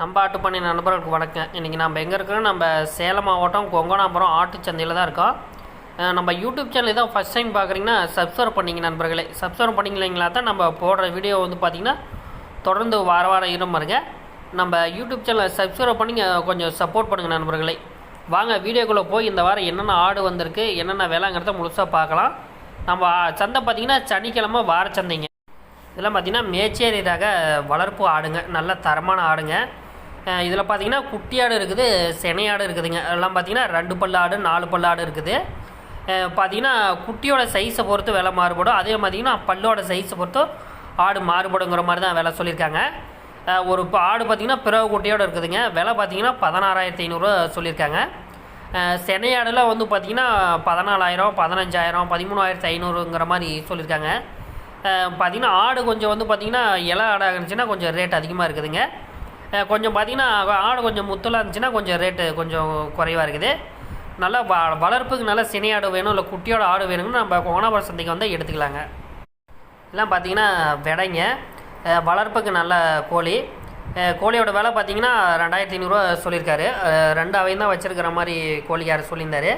நம்ம ஆட்டு பண்ணி நண்பர்களுக்கு வணக்கம். இன்றைக்கி நம்ம எங்கே இருக்கிறோம்? நம்ம சேலம் மாவட்டம் கொங்கனாபுரம் ஆட்டு சந்தையில் தான் இருக்கோம். நம்ம யூடியூப் சேனல் தான் ஃபஸ்ட் டைம் பார்க்குறீங்கன்னா சப்ஸ்கிரைப் பண்ணிங்க நண்பர்களே. சப்ஸ்கிரைப் பண்ணிங்களா தான் நம்ம போடுற வீடியோ வந்து பார்த்திங்கன்னா தொடர்ந்து வார வாரம் இடம் நம்ம யூடியூப் சேனலை சப்ஸ்கிரைப் பண்ணிங்க கொஞ்சம் சப்போர்ட் பண்ணுங்கள் நண்பர்களே. வாங்க வீடியோக்குள்ளே போய் இந்த வாரம் என்னென்ன ஆடு வந்திருக்கு என்னென்ன விலைங்கிறத முழுசாக பார்க்கலாம். நம்ம சந்தை பார்த்திங்கன்னா சனிக்கிழமை வார சந்தைங்க. இதெல்லாம் பார்த்திங்கன்னா மேச்சேரி ரக வளர்ப்பு ஆடுங்க. நல்ல தரமான ஆடுங்க. இதில் பார்த்தீங்கன்னா குட்டி ஆடு இருக்குது செனையாடு இருக்குதுங்க. அதெல்லாம் பார்த்தீங்கன்னா ரெண்டு பல்லு ஆடு நாலு பல்லு ஆடு இருக்குது. பார்த்தீங்கன்னா குட்டியோட சைஸை பொறுத்து விலை மாறுபடும். அதே பார்த்தீங்கன்னா பல்லோட சைஸை பொறுத்து ஆடு மாறுபடுங்கிற மாதிரி தான் விலை சொல்லியிருக்காங்க. ஒரு இப்போ ஆடு பார்த்தீங்கன்னா பிறகு குட்டியோட இருக்குதுங்க. விலை பார்த்தீங்கன்னா பதினாறாயிரத்தி ஐநூறுரூவா சொல்லியிருக்காங்க. அஹ் செனை வந்து பார்த்தீங்கன்னா பதினாலாயிரம் பதினஞ்சாயிரம் பதிமூணாயிரத்தி ஐநூறுங்கிற மாதிரி சொல்லியிருக்காங்க. பார்த்திங்கன்னா பார்த்தீங்கன்னா ஆடு கொஞ்சம் வந்து பார்த்தீங்கன்னா இலை ஆடாக இருந்துச்சுன்னா கொஞ்சம் ரேட் அதிகமாக இருக்குதுங்க. கொஞ்சம் பார்த்தீங்கன்னா ஆடு கொஞ்சம் முத்தலாக இருந்துச்சுன்னா கொஞ்சம் ரேட்டு கொஞ்சம் குறைவாக இருக்குது. நல்லா வ வளர்ப்புக்கு நல்லா சினை ஆடு வேணும் இல்லை குட்டியோட ஆடு வேணும்னு நம்ம கோணாபுரம் சந்தைக்கு வந்து எடுத்துக்கலாங்க. இதெல்லாம் பார்த்தீங்கன்னா விடைங்க வளர்ப்புக்கு நல்ல கோழி. கோழியோட விலை பார்த்தீங்கன்னா ரெண்டாயிரத்தி ஐநூறுரூவா சொல்லியிருக்காரு. ரெண்டு அவையும் தான் வச்சுருக்கிற மாதிரி கோழிக்காரர் சொல்லியிருந்தார்.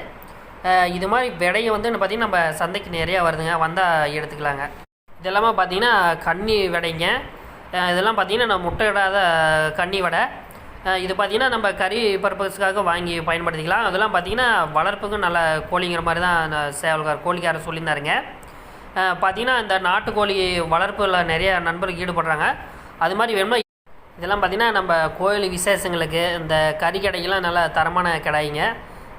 இது மாதிரி விடையை வந்து பார்த்தீங்கன்னா நம்ம சந்தைக்கு நிறையா வருதுங்க. வந்தால் எடுத்துக்கலாங்க. இதெல்லாமே பார்த்தீங்கன்னா கன்னி விடைங்க இதெல்லாம் பார்த்தீங்கன்னா நான் முட்டையிடாத கன்னி வடை. இது பார்த்தீங்கன்னா நம்ம கறி பர்பஸ்க்காக வாங்கி பயன்படுத்திக்கலாம். அதெல்லாம் பார்த்தீங்கன்னா வளர்ப்புக்கும் நல்ல கோழிங்கிற மாதிரி தான் அந்த சேவல்கார் கோழிக்காரர் சொல்லியிருந்தாருங்க. பார்த்திங்கன்னா பார்த்தீங்கன்னா இந்த நாட்டுக்கோழி வளர்ப்பில் நிறைய நண்பர்கள் ஈடுபடுறாங்க. அது மாதிரி வேணுமா இதெல்லாம் பார்த்தீங்கன்னா நம்ம கோயில் விசேஷங்களுக்கு இந்த கறி கடைக்கெல்லாம் நல்ல தரமான கடாய்ங்க.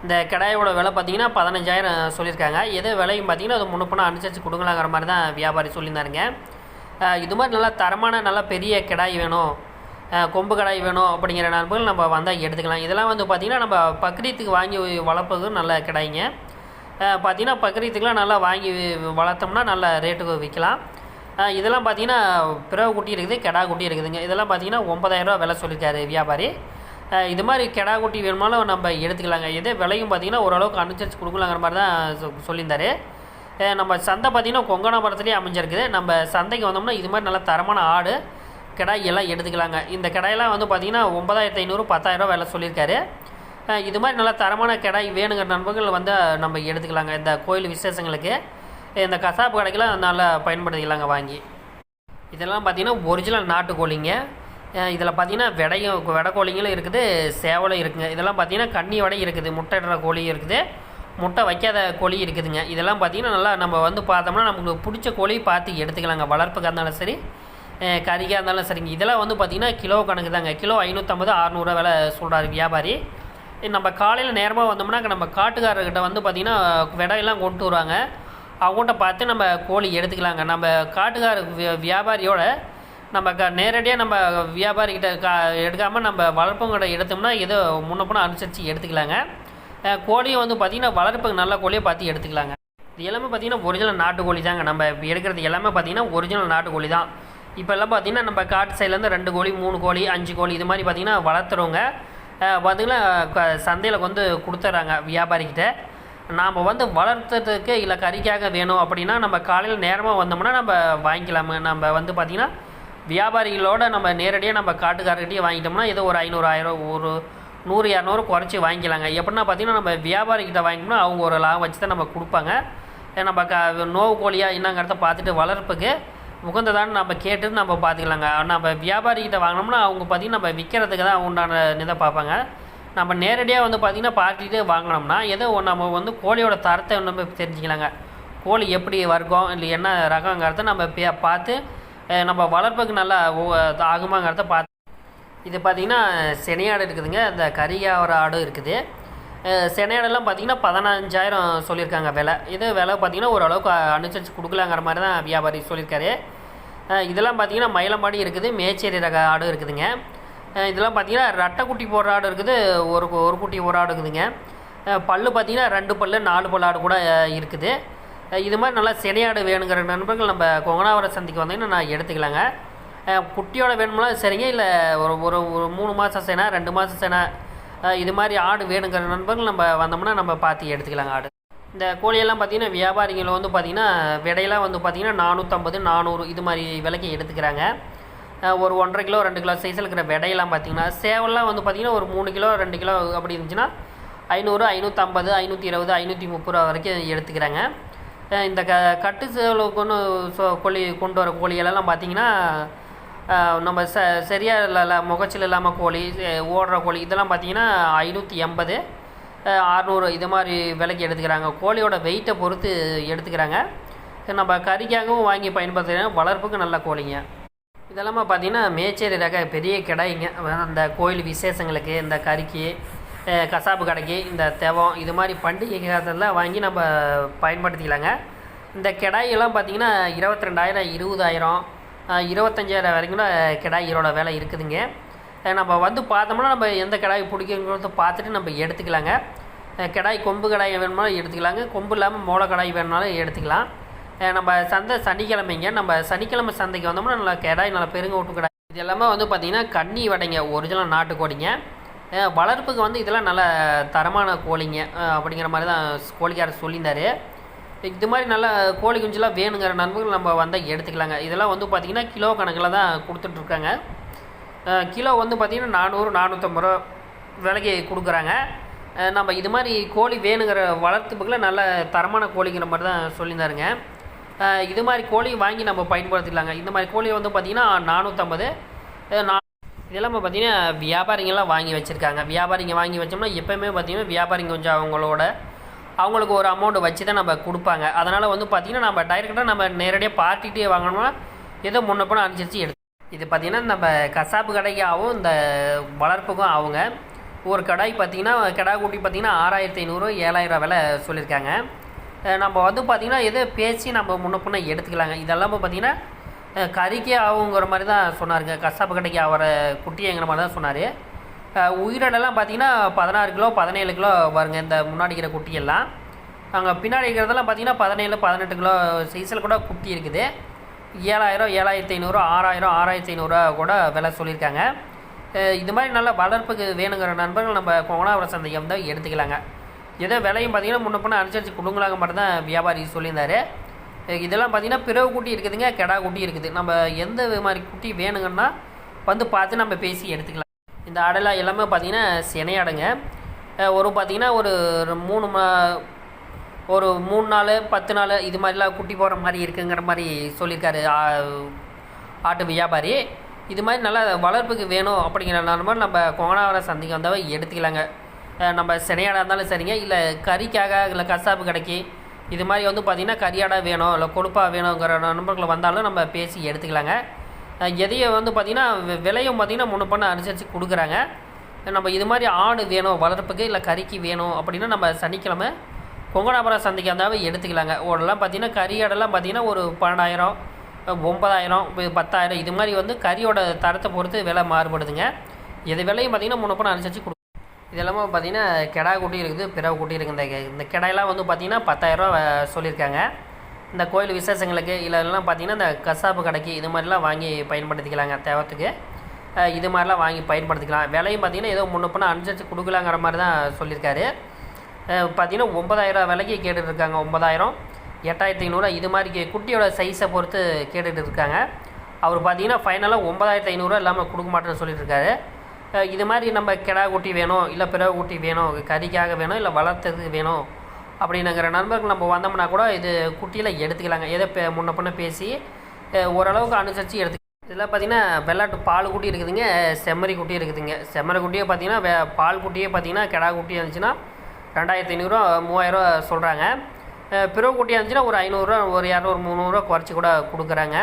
இந்த கடாயோட விலை பார்த்தீங்கன்னா பதினஞ்சாயிரம் சொல்லியிருக்காங்க. எது விலையும் பார்த்திங்கன்னா அது முன்னப்பணம் அனுசரித்து கொடுங்களாங்கிற மாதிரி தான் வியாபாரி சொல்லியிருந்தாருங்க. இது மாதிரி நல்லா தரமான நல்லா பெரிய கிடாய் வேணும். கொம்பு கடாய் வேணும் அப்படிங்கிற நண்பர்கள் நம்ம வந்தால் எடுத்துக்கலாம். இதெல்லாம் வந்து பார்த்திங்கன்னா நம்ம பக்ரீத்துக்கு வாங்கி வளர்ப்பது நல்ல கிடாய்ங்க. பார்த்திங்கன்னா பார்த்தீங்கன்னா பக்ரீத்துக்குலாம் நல்லா வாங்கி வளர்த்தோம்னா நல்ல ரேட்டுக்கு விற்கலாம். இதெல்லாம் பார்த்தீங்கன்னா பிறவு குட்டி இருக்குது கெடா குட்டி இருக்குதுங்க. இதெல்லாம் பார்த்தீங்கன்னா ஒம்பதாயிரரூவா விலை சொல்லியிருக்காரு வியாபாரி. இது மாதிரி கெடா குட்டி வேணுமாலும் நம்ம எடுத்துக்கலாங்க. இதே விலையும் பார்த்திங்கன்னா ஓரளவுக்கு அனுசரித்து கொடுக்கலாங்கிற மாதிரி தான் சொல்லியிருந்தாரு. நம்ம சந்தை பார்த்தீங்கன்னா கொங்கனாபுரத்துலேயே அமைஞ்சிருக்குது. நம்ம சந்தைக்கு வந்தோம்னா இது மாதிரி நல்ல தரமான ஆடு கிடாய் எல்லாம் எடுத்துக்கலாங்க. இந்த கிடாயெல்லாம் வந்து பார்த்திங்கன்னா ஒன்பதாயிரத்து ஐநூறு பத்தாயிரரூவா வேலை சொல்லியிருக்காரு. இது மாதிரி நல்ல தரமான கிடாய் வேணுங்கிற நண்பர்கள் வந்து நம்ம எடுத்துக்கலாங்க. இந்த கோயில் விசேஷங்களுக்கு. இந்த கசாப்பு கடைக்கெல்லாம் நல்லா பயன்படுத்திக்கலாங்க வாங்கி. இதெல்லாம் பார்த்தீங்கன்னா ஒரிஜினல் நாட்டுக்கோழிங்க. இதில் பார்த்தீங்கன்னா விடையும் விடை கோழிங்களும் இருக்குது சேவலும் இருக்குங்க. இதெல்லாம் பார்த்தீங்கன்னா கன்னி வடை இருக்குது முட்டையிடுற கோழியும் இருக்குது. முட்டை வைக்காத கோழி இருக்குதுங்க. இதெல்லாம் பார்த்தீங்கன்னா நல்லா நம்ம வந்து பார்த்தோம்னா நமக்கு பிடிச்ச கோழி பார்த்து எடுத்துக்கலாங்க. வளர்ப்புக்காக இருந்தாலும் சரி கறிக்காக இருந்தாலும் சரிங்க. இதெல்லாம் வந்து பார்த்தீங்கன்னா கிலோ கணக்கு தாங்க கிலோ ஐநூற்றம்பது அறநூறுவா விலை சொல்கிறாரு வியாபாரி. நம்ம காலையில் நேரமாக வந்தோம்னா நம்ம காட்டுக்காரர்கிட்ட வந்து பார்த்திங்கன்னா விடையெல்லாம் கொண்டு வருவாங்க. அவங்கள்ட்ட பார்த்து நம்ம கோழி எடுத்துக்கலாங்க. நம்ம காட்டுக்கார வியாபாரியோட நம்ம க நேரடியாக நம்ம வியாபாரிக்கிட்ட கா எடுக்காமல் நம்ம வளர்ப்பவங்கிட்ட எடுத்தோம்னா ஏதோ முன்னப்பணம் அனுசரித்து எடுத்துக்கலாங்க. கோழியை கோழியும் வந்து பார்த்திங்கன்னா வளர்ப்புக்கு நல்ல கோழியை பார்த்து எடுத்துக்கலாங்க. இது எல்லாமே பார்த்திங்கன்னா ஒரிஜினல் நாட்டுக்கோழி தாங்க. நம்ம எடுக்கிறது எல்லாமே பார்த்திங்கன்னா ஒரிஜினல் நாட்டுக்கோழி தான். இப்போல்லாம் பார்த்திங்கன்னா நம்ம காட்டு சைட்லேருந்து ரெண்டு கோழி மூணு கோழி அஞ்சு கோழி இது மாதிரி பார்த்திங்கன்னா வளர்த்துறவங்க பார்த்திங்கன்னா சந்தையில் வந்து கொடுத்துட்றாங்க வியாபாரிக்கிட்ட நாம் வந்து வளர்த்ததுக்கு இல்லை கறிக்காக வேணும் அப்படின்னா நம்ம காலையில் நேரமாக வந்தோம்னா நம்ம வாங்கிக்கலாமே நம்ம வந்து பார்த்திங்கன்னா வியாபாரிகளோட நம்ம நேரடியாக நம்ம காட்டுக்காரர்கிட்டயே வாங்கிட்டோம்னா ஏதோ ஒரு ஐநூறு ஆயிரம் ஒரு நூறு இரநூறு குறைச்சி வாங்கிக்கலாங்க. எப்படின்னா பார்த்திங்கன்னா நம்ம வியாபாரிக்கிட்ட வாங்கினோம்னா அவங்க ஒரு லாபம் வச்சு தான் நம்ம கொடுப்பாங்க. நம்ம க நோவு கோழியா என்னங்கிறத பார்த்துட்டு வளர்ப்புக்கு உகந்ததான்னு நம்ம கேட்டு நம்ம பார்த்துக்கலாங்க. நம்ம வியாபாரிக்கிட்ட வாங்கினோம்னா அவங்க பார்த்திங்கன்னா நம்ம விற்கிறதுக்கு தான் உண்டான இதை பார்ப்பாங்க. நம்ம நேரடியாக வந்து பார்த்திங்கன்னா பார்த்துட்டு வாங்கினோம்னா ஏதோ நம்ம வந்து கோழியோட தரத்தை நம்ம தெரிஞ்சுக்கலாங்க. கோழி எப்படி வர்க்கம் இல்லை என்ன ரகங்கிறத நம்ம பே- பார்த்து நம்ம வளர்ப்புக்கு நல்லா ஆகுமாங்கிறத பார்த்து இது பார்த்திங்கன்னா செனையாடு இருக்குதுங்க. அந்த கரியாவர ஆடும் இருக்குது. செனையாடெல்லாம் பார்த்திங்கன்னா பதினஞ்சாயிரம் சொல்லியிருக்காங்க விலை. இது விலை பார்த்திங்கன்னா ஓரளவுக்கு அனுசரித்து கொடுக்கலாங்கிற மாதிரி தான் வியாபாரி சொல்லியிருக்காரு. இதெல்லாம் பார்த்திங்கன்னா மயிலமாடி இருக்குது. மேச்சேரி ரக ஆடும் இருக்குதுங்க. இதெல்லாம் பார்த்திங்கன்னா ரெட்டை குட்டி போடுற ஆடு இருக்குது. ஒரு கு- ஒரு குட்டி ஒரு ஆடு இருக்குதுங்க. பல்லு பார்த்திங்கன்னா ரெண்டு பல்லு நாலு பல் ஆடு கூட இருக்குது. இது மாதிரி நல்லா செனையாடு வேணுங்கிற நண்பர்கள் நம்ம கொங்கனாவரம் சந்திக்கு வந்தீங்கன்னா நான் எடுத்துக்கலாங்க. குட்டியோட வேணும்னா சரிங்க இல்லை ஒரு ஒரு ஒரு மூணு மாதம் சேனா ரெண்டு மாதம் சேனா இது மாதிரி ஆடு வேணுங்கிற நண்பர்கள் நம்ம வந்தோம்னா நம்ம பார்த்து எடுத்துக்கலாங்க ஆடு. இந்த கோழியெல்லாம் பார்த்தீங்கன்னா வியாபாரிகள் வந்து பார்த்திங்கன்னா விடையெல்லாம் வந்து பார்த்திங்கன்னா நானூற்றம்பது நானூறு இது மாதிரி விலைக்கு எடுத்துக்கிறாங்க. ஒரு ஒன்றரை கிலோ ரெண்டு கிலோ சைஸில் இருக்கிற விடையெல்லாம் பார்த்தீங்கன்னா சேவல்லாம் வந்து பார்த்தீங்கன்னா ஒரு மூணு கிலோ ரெண்டு கிலோ அப்படி இருந்துச்சுன்னா ஐநூறு ஐநூற்றம்பது ஐநூற்றி இருபது ஐநூற்றி முப்பது ரூபா வரைக்கும் எடுத்துக்கிறாங்க. இந்த க கட்டு சேவலுக்கு ஒன்று கோழி கொண்டு வர கோழிகளெல்லாம் பார்த்தீங்கன்னா நம்ம ச சரியாக இல்லை முகச்சில் இல்லாமல் கோழி ஓடுற கோழி இதெல்லாம் பார்த்தீங்கன்னா ஐநூற்றி எண்பது அறநூறு இது மாதிரி விலைக்கு எடுத்துக்கிறாங்க. கோழியோட வெயிட்டை பொறுத்து எடுத்துக்கிறாங்க. நம்ம கறிக்காகவும் வாங்கி பயன்படுத்துகிறாங்க வளர்ப்புக்கு நல்ல கோழிங்க. இதெல்லாமல் பார்த்தீங்கன்னா மேச்சேரி ரக பெரிய கிடாய்ங்க. அந்த கோயில் விசேஷங்களுக்கு இந்த கறிக்கு கசாப்பு கடைக்கு இந்த தெவம் இது மாதிரி பண்டிகை காலத்தில் வாங்கி நம்ம பயன்படுத்திக்கலாங்க. இந்த கிடாயெல்லாம் பார்த்தீங்கன்னா இருபத்தி ரெண்டாயிரம் இருபதாயிரம் இருபத்தஞ்சாயிரம் வரைக்கும் கிடாய் கிடாயோட விலை இருக்குதுங்க. நம்ம வந்து பார்த்தோம்னா நம்ம எந்த கிடாய் பிடிக்குங்கிறத பார்த்துட்டு நம்ம எடுத்துக்கலாங்க. கிடாய் கொம்பு கடாய் வேணுமோ எடுத்துக்கலாங்க. கொம்பு இல்லாமல் மோள கடாய் வேணுனாலும் எடுத்துக்கலாம். நம்ம சந்தை சனிக்கிழமைங்க. நம்ம சனிக்கிழமை சந்தைக்கு வந்தோம்னா நல்லா கிடாய் நல்லா பெருங்க கிடாய் இது எல்லாமே வந்து பார்த்திங்கன்னா கன்னி வடைங்க ஒரிஜினல் நாட்டு கோழிங்க வளர்ப்புக்கு வந்து இதெல்லாம் நல்ல தரமான கோழிங்க. அப்படிங்கிற மாதிரி தான் கோழிக்காரர் சொல்லியிருந்தார். இது மாதிரி நல்லா கோழி குஞ்சுலாம் வேணுங்கிற நண்பர்கள் நம்ம வந்தால் எடுத்துக்கலாங்க. இதெல்லாம் வந்து பார்த்திங்கன்னா கிலோ கணக்கில் தான் கொடுத்துட்ருக்காங்க. கிலோ வந்து பார்த்திங்கன்னா நானூறு நானூற்றம்பது ரூபா விலைக்கு கொடுக்குறாங்க. நம்ம இது மாதிரி கோழி வேணுங்கிற வளர்த்துப்புக்கில் நல்ல தரமான கோழிங்கிற மாதிரி தான் சொல்லியிருந்தாருங்க. இது மாதிரி கோழி வாங்கி நம்ம பயன்படுத்திக்கலாங்க. இந்த மாதிரி கோழி வந்து பார்த்திங்கன்னா நானூற்றம்பது இதெல்லாம் பார்த்திங்கன்னா வியாபாரிங்கெல்லாம் வாங்கி வச்சுருக்காங்க. வியாபாரிங்க வாங்கி வச்சோம்னா எப்போயுமே பார்த்திங்கன்னா வியாபாரிங்க கொஞ்சம் அவங்களோட அவங்களுக்கு ஒரு அமௌண்ட் வச்சு தான் நம்ம கொடுப்பாங்க. அதனால் வந்து பார்த்திங்கன்னா நம்ம டைரெக்டாக நம்ம நேரடியாக பார்ட்டிகிட்டே வாங்கினோம்னா ஏதோ முன்ன போன அனுசரித்து எடுத்து இது பார்த்திங்கன்னா நம்ம கசாப்பு கடைக்காகவும் இந்த வளர்ப்புக்கும் ஆகுங்க ஒரு கடாய் பார்த்திங்கன்னா கிடா குட்டி பார்த்திங்கன்னா ஆறாயிரத்தி ஐநூறு ஏழாயிரம் விலை சொல்லியிருக்காங்க. நம்ம வந்து பார்த்திங்கன்னா எதோ பேசி நம்ம முன்ன பின்ன எடுத்துக்கலாங்க. இதெல்லாம் பார்த்திங்கன்னா கறிக்கே ஆகுங்கிற மாதிரி தான் சொன்னாருங்க. கசாப்பு கடைக்கு ஆகிற குட்டிங்கிற மாதிரி தான் சொன்னார். உயிரிடெல்லாம் பார்த்தீங்கன்னா பதினாறு கிலோ பதினேழு கிலோ வருங்க இந்த முன்னாடி இருக்கிற குட்டியெல்லாம். அங்கே பின்னாடி இருக்கிறதெல்லாம் பார்த்தீங்கன்னா பதினேழு பதினெட்டு கிலோ சைஸில் கூட குட்டி இருக்குது. ஏழாயிரம் ஏழாயிரத்தி ஐநூறு ஆறாயிரம் ஆறாயிரத்தி ஐநூறுரூவா கூட விலை சொல்லியிருக்காங்க. இது மாதிரி நல்ல வளர்ப்புக்கு வேணுங்கிற நண்பர்கள் நம்ம கோங்கனாபுரம் சந்தையை வந்து எடுத்துக்கலாங்க. ஏதோ விலையும் பார்த்தீங்கன்னா முன்ன பின்ன அனுசரித்து கொடுங்களாங்க மட்டும் தான் வியாபாரி சொல்லியிருந்தார். இதெல்லாம் பார்த்தீங்கன்னா பிறவு குட்டி இருக்குதுங்க கெடா குட்டி இருக்குது. நம்ம எந்த மாதிரி குட்டி வேணுங்கன்னா வந்து பார்த்து நம்ம பேசி எடுத்துக்கலாம். இந்த ஆடெல்லாம் எல்லாமே பார்த்தீங்கன்னா சினையாடுங்க ஒரு பார்த்தீங்கன்னா ஒரு மூணு மா ஒரு மூணு நாள் பத்து நாள் இது மாதிரிலாம் குட்டி போகிற மாதிரி இருக்குங்கிற மாதிரி சொல்லியிருக்காரு ஆட்டு வியாபாரி. இது மாதிரி நல்லா வளர்ப்புக்கு வேணும் அப்படிங்கிற மாதிரி நம்ம கொங்கனாவரம் சந்தைக்கு வந்தால் எடுத்துக்கலாங்க. நம்ம சினையாடாக இருந்தாலும் சரிங்க. இல்லை கறிக்காக இல்லை கசாப்பு கடைக்கு இது மாதிரி வந்து பார்த்திங்கன்னா கறியாடாக வேணும் இல்லை கொழுப்பாக வேணுங்கிற நண்பர்களை வந்தாலும் நம்ம பேசி எடுத்துக்கலாங்க. எதையை வந்து பார்த்திங்கன்னா விலையும் பார்த்திங்கன்னா முன்ன பண்ண அனுசரித்து கொடுக்குறாங்க. நம்ம இது மாதிரி ஆடு வேணும் வளர்ப்புக்கு இல்லை கறிக்கு வேணும் அப்படின்னா நம்ம சனிக்கிழமை கொங்கனாபுரம் சந்தைக்கு வந்தால் எடுத்துக்கலாங்க. ஓடெல்லாம் பார்த்தீங்கன்னா கறி ஆடெல்லாம் பார்த்திங்கன்னா ஒரு பன்னெண்டாயிரம் ஒன்பதாயிரம் பத்தாயிரம் இது மாதிரி வந்து கறியோட தரத்தை பொறுத்து விலை மாறுபடுதுங்க. இது விலையும் பார்த்திங்கன்னா முன்ன பண்ண அனுசரித்து கொடு இதெல்லாமே பார்த்தீங்கன்னா கெடா குட்டி இருக்குது பிறவு குட்டி இருக்குது. இந்த இந்த கெடாயெல்லாம் வந்து பார்த்தீங்கன்னா பத்தாயிரரூவா சொல்லியிருக்காங்க. இந்த கோயில் விசேஷங்களுக்கு இல்லைலாம் பார்த்தீங்கன்னா இந்த கசாப்பு கடைக்கு இது மாதிரிலாம் வாங்கி பயன்படுத்திக்கலாங்க தேவத்துக்கு. இது மாதிரிலாம் வாங்கி பயன்படுத்திக்கலாம். விலையும் பார்த்தீங்கன்னா ஏதோ முன்னே பின்ன அனுசரித்து கொடுக்கலாங்கிற மாதிரி தான் சொல்லியிருக்காரு. பார்த்திங்கன்னா பார்த்தீங்கன்னா ஒன்பதாயிரம் விலைக்கு கேட்டுட்ருக்காங்க ஒன்பதாயிரம். எட்டாயிரத்தி ஐநூறுரூவா இது மாதிரி கே- குட்டியோட சைஸை பொறுத்து கேட்டுகிட்டு இருக்காங்க அவர் பார்த்தீங்கன்னா ஃபைனலாக ஒன்பதாயிரத்தி ஐநூறுரூவா இல்லாமல் கொடுக்க மாட்டேன்னு சொல்லியிருக்காரு. இது மாதிரி நம்ம கிடா குட்டி வேணும் இல்லை பிறகு குட்டி வேணும் கறிக்காக வேணும் இல்லை வளர்த்ததுக்கு வேணும் அப்படின்னுங்கிற நண்பர்கள் நம்ம வந்தோம்னா கூட இது குட்டியில் எடுத்துக்கலாங்க. எதை பே முன்ன பின்ன பேசி ஓரளவுக்கு அனுசரித்து எடுத்து இதில் பார்த்தீங்கன்னா வெள்ளாட்டு பால் குட்டி இருக்குதுங்க செம்மறி குட்டி இருக்குதுங்க. செம்மறி குட்டியே பார்த்தீங்கன்னா வே பால் குட்டியே பார்த்தீங்கன்னா கிடா குட்டி இருந்துச்சுன்னா ரெண்டாயிரத்தி ஐநூறுரூவா மூவாயிரரூவா சொல்கிறாங்க பிறகு குட்டியாக இருந்துச்சுன்னா ஒரு ஐநூறுரூவா ஒரு இரநூறு முந்நூறுரூவா குறைச்சி கூட கொடுக்குறாங்க.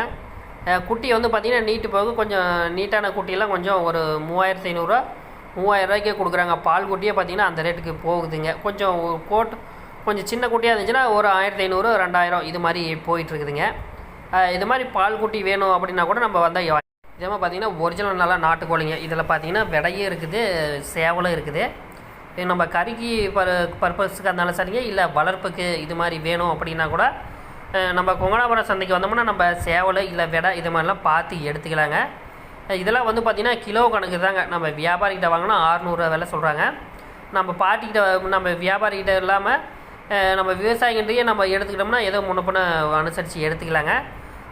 குட்டி வந்து பார்த்திங்கன்னா நீட்டு போக கொஞ்சம் நீட்டான குட்டியெல்லாம் கொஞ்சம் ஒரு மூவாயிரத்தி ஐநூறுரூவா மூவாயிரரூவாய்க்கே கொடுக்குறாங்க. பால் குட்டியே பார்த்தீங்கன்னா அந்த ரேட்டுக்கு போகுதுங்க. கொஞ்சம் ஒரு கோட் கொஞ்சம் சின்ன குட்டியாக இருந்துச்சுன்னா ஒரு ஆயிரத்தி ஐநூறு ரெண்டாயிரம் இது மாதிரி போயிட்டுருக்குதுங்க. இது மாதிரி பால் குட்டி வேணும் அப்படின்னா கூட நம்ம வந்தால் இதே மாதிரி பார்த்தீங்கன்னா ஒரிஜினல் நல்லா நாட்டுக்கோழிங்க. இதில் பார்த்தீங்கன்னா விடையும் இருக்குது சேவலும் இருக்குது. இது நம்ம கறிக்கு பர் பர்பஸுக்கு இருந்தாலும் சரிங்க இல்லை வளர்ப்புக்கு இது மாதிரி வேணும் அப்படின்னா கூட நம்ம கொங்கனாபுரம் சந்தைக்கு வந்தோம்னா நம்ம சேவல் இல்லை விடை இது மாதிரிலாம் பார்த்து எடுத்துக்கலாங்க. இதெல்லாம் வந்து பார்த்திங்கன்னா கிலோ கணக்கு தாங்க. நம்ம வியாபாரிகிட்ட வாங்கினா ஆறுநூறுவா விலை சொல்கிறாங்க நம்ம பாட்டிக்கிட்ட நம்ம வியாபாரிகிட்ட இல்லாமல் நம்ம விவசாயிகிட்டயே நம்ம எடுத்துக்கிட்டோம்னா ஏதோ முன்ன அனுசரித்து எடுத்துக்கலாங்க.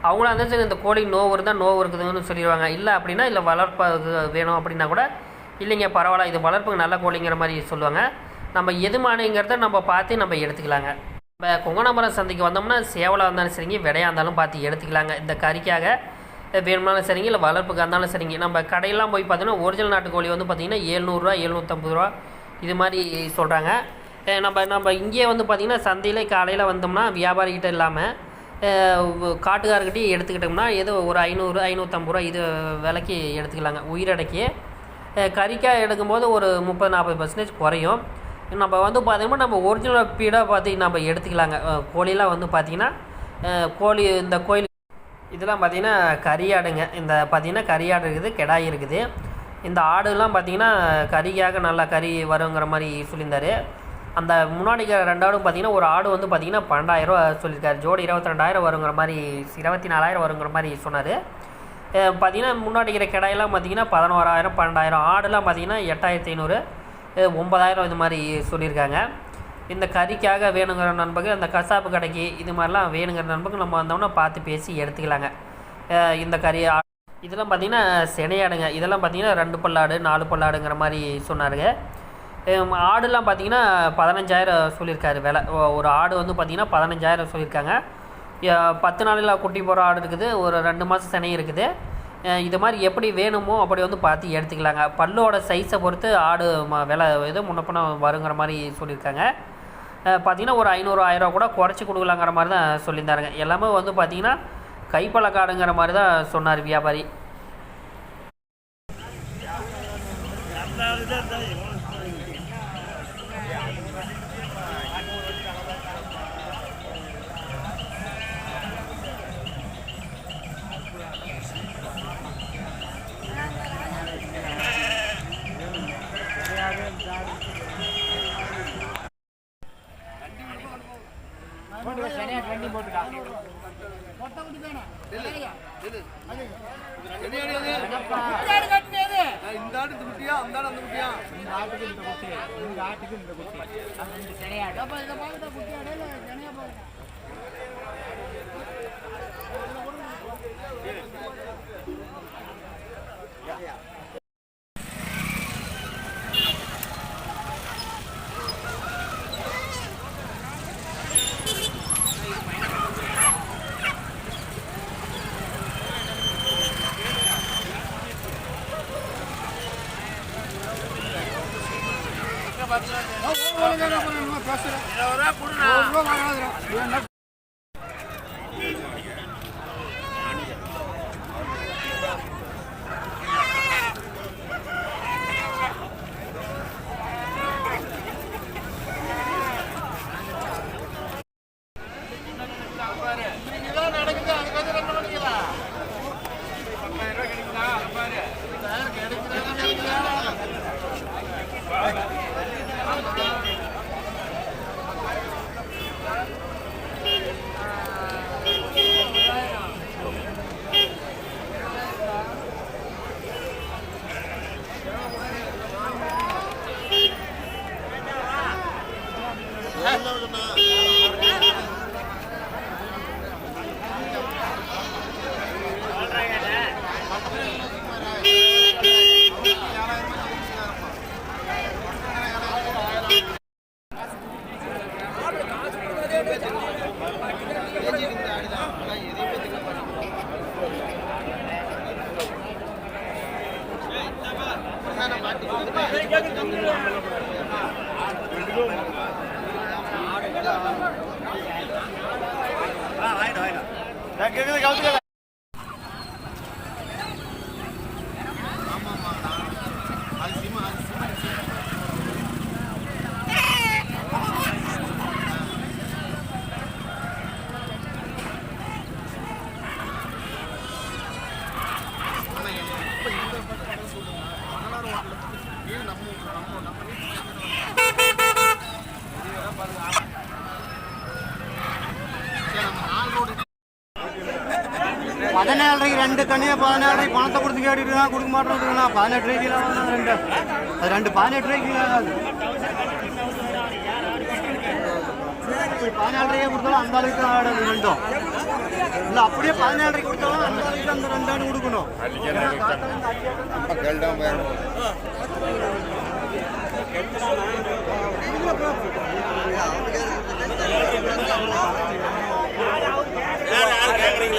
அவங்களும் அந்த சரி இந்த கோழி நோவு இருந்தால் நோவு இருக்குதுன்னு சொல்லிடுவாங்க. இல்லை அப்படின்னா இல்லை வளர்ப்பு வேணும் அப்படின்னா கூட இல்லைங்க பரவாயில்ல இது வளர்ப்புக்கு நல்ல கோழிங்கிற மாதிரி சொல்லுவாங்க. நம்ம எதுமானிங்கிறத நம்ம பார்த்து நம்ம எடுத்துக்கலாங்க. இப்போ கொங்கணாமரம் சந்தைக்கு வந்தோம்னா சேவலாக இருந்தாலும் சரிங்க விடையாக இருந்தாலும் பார்த்து எடுத்துக்கலாங்க. இந்த கறிக்காக வேணும்னாலும் சரிங்க இல்லை வளர்ப்புக்காக இருந்தாலும் சரிங்க. நம்ம கடையெல்லாம் போய் பார்த்தீங்கன்னா ஒரிஜினல் நாட்டுக்கோழி வந்து பார்த்திங்கன்னா ஏழ்நூறுரூவா எழுநூற்றம்பது ரூபா இது மாதிரி சொல்கிறாங்க நம்ம நம்ம இங்கேயே வந்து பார்த்திங்கன்னா சந்தையிலே காலையில் வந்தோம்னா வியாபாரிகிட்ட இல்லாமல் காட்டுக்காரர்கிட்டயும் எடுத்துக்கிட்டோம்னா ஏதோ ஒரு ஐநூறு ஐநூற்றம்பது ரூபா இது விலைக்கு எடுத்துக்கலாங்க. உயிரடக்கி கறிக்காய் எடுக்கும்போது ஒரு முப்பது நாற்பது பர்சன்டேஜ் குறையும். நம்ம வந்து பார்த்திங்கன்னா நம்ம ஒரிஜினல் பீடாக பார்த்து நம்ம எடுத்துக்கலாங்க. கோழிலாம் வந்து பார்த்திங்கன்னா கோழி இந்த கோயில் இதெல்லாம் பார்த்தீங்கன்னா கறியாடுங்க இந்த பார்த்திங்கன்னா கறியாடு இருக்குது கெடாய் இருக்குது. இந்த ஆடுலாம் பார்த்திங்கன்னா கறிக்காக நல்லா கறி வருங்கிற மாதிரி சொல்லியிருந்தார். அந்த முன்னாடி ரெண்டு ஆடும் பார்த்தீங்கன்னா ஒரு ஆடு வந்து பார்த்தீங்கன்னா பன்னெண்டாயிரரூவா சொல்லியிருக்காரு. ஜோடி இருபத்தி ரெண்டாயிரம் வருங்கிற மாதிரி இருபத்தி நாலாயிரம் வருங்கிற மாதிரி சொன்னார். பார்த்தீங்கன்னா முன்னாடி இருக்கிற கிடாயெல்லாம் பார்த்தீங்கன்னா பதினோராயிரம் பன்னெண்டாயிரம் ஆடுலாம் பார்த்தீங்கன்னா எட்டாயிரத்தி ஐநூறு ஒம்பதாயிரம் ஒன்பதாயிரம் இது மாதிரி சொல்லியிருக்காங்க. இந்த கறிக்காக வேணுங்கிற நண்பர்கள் அந்த கசாப்பு கடைக்கு இது மாதிரிலாம் வேணுங்கிற நண்பர்கள் நம்ம வந்தோம்னா பார்த்து பேசி எடுத்துக்கலாங்க. இந்த கறி ஆ- இதெல்லாம் பார்த்தீங்கன்னா சினையாடுங்க. இதெல்லாம் பார்த்தீங்கன்னா ரெண்டு பல்லாடு நாலு பல்லாடுங்கிற மாதிரி சொன்னாருங்க. ஆடுலாம் பார்த்தீங்கன்னா பதினஞ்சாயிரம் சொல்லியிருக்காரு விலை. ஒரு ஆடு வந்து பார்த்திங்கன்னா பதினஞ்சாயிரம் சொல்லியிருக்காங்க. பத்து நாளில் குட்டி போகிற ஆடு இருக்குது ஒரு ரெண்டு மாதம் சினை இருக்குது. இது மாதிரி எப்படி வேணுமோ அப்படி வந்து பார்த்து எடுத்துக்கலாங்க. பல்லோட சைஸை பொறுத்து ஆடு ம விலை இது முன்னப்பின வருங்கிற மாதிரி சொல்லியிருக்காங்க. பார்த்திங்கன்னா ஒரு ஐநூறு ஆயிரம் கூட குறைச்சி கொடுக்கலாங்கிற மாதிரி தான் சொல்லியிருந்தாருங்க. எல்லாமே வந்து பார்த்திங்கன்னா கைப்பழக்காடுங்கிற மாதிரி தான் சொன்னார் வியாபாரி. இந்த ஆடு இந்த குட்டியா அந்த ஆடு அந்த குட்டியா ரூபாய்க்கு ரெண்டு கண்ணியை பதினாறு ரூபாய்க்கு பணத்தை கொடுத்து கேட்டுட்டு தான் கொடுக்க மாட்டேங்குதுங்கண்ணா பதினெட்டு ரூபாய்க்கு கிலோ ரெண்டு. அது ரெண்டு பதினெட்டு ரூபாய்க்கு கிலோ பதினாலு ரூபாய் கொடுத்தாலும் அந்த அளவுக்கு ஆடாது ரெண்டும். இல்லை அப்படியே பதினேழு ரூபாய்க்கு கொடுத்தாலும் அந்த அளவுக்கு அந்த ரெண்டாண்டு கொடுக்கணும். அவங்களுக்கு வேற யாரும் கேட்கறீங்க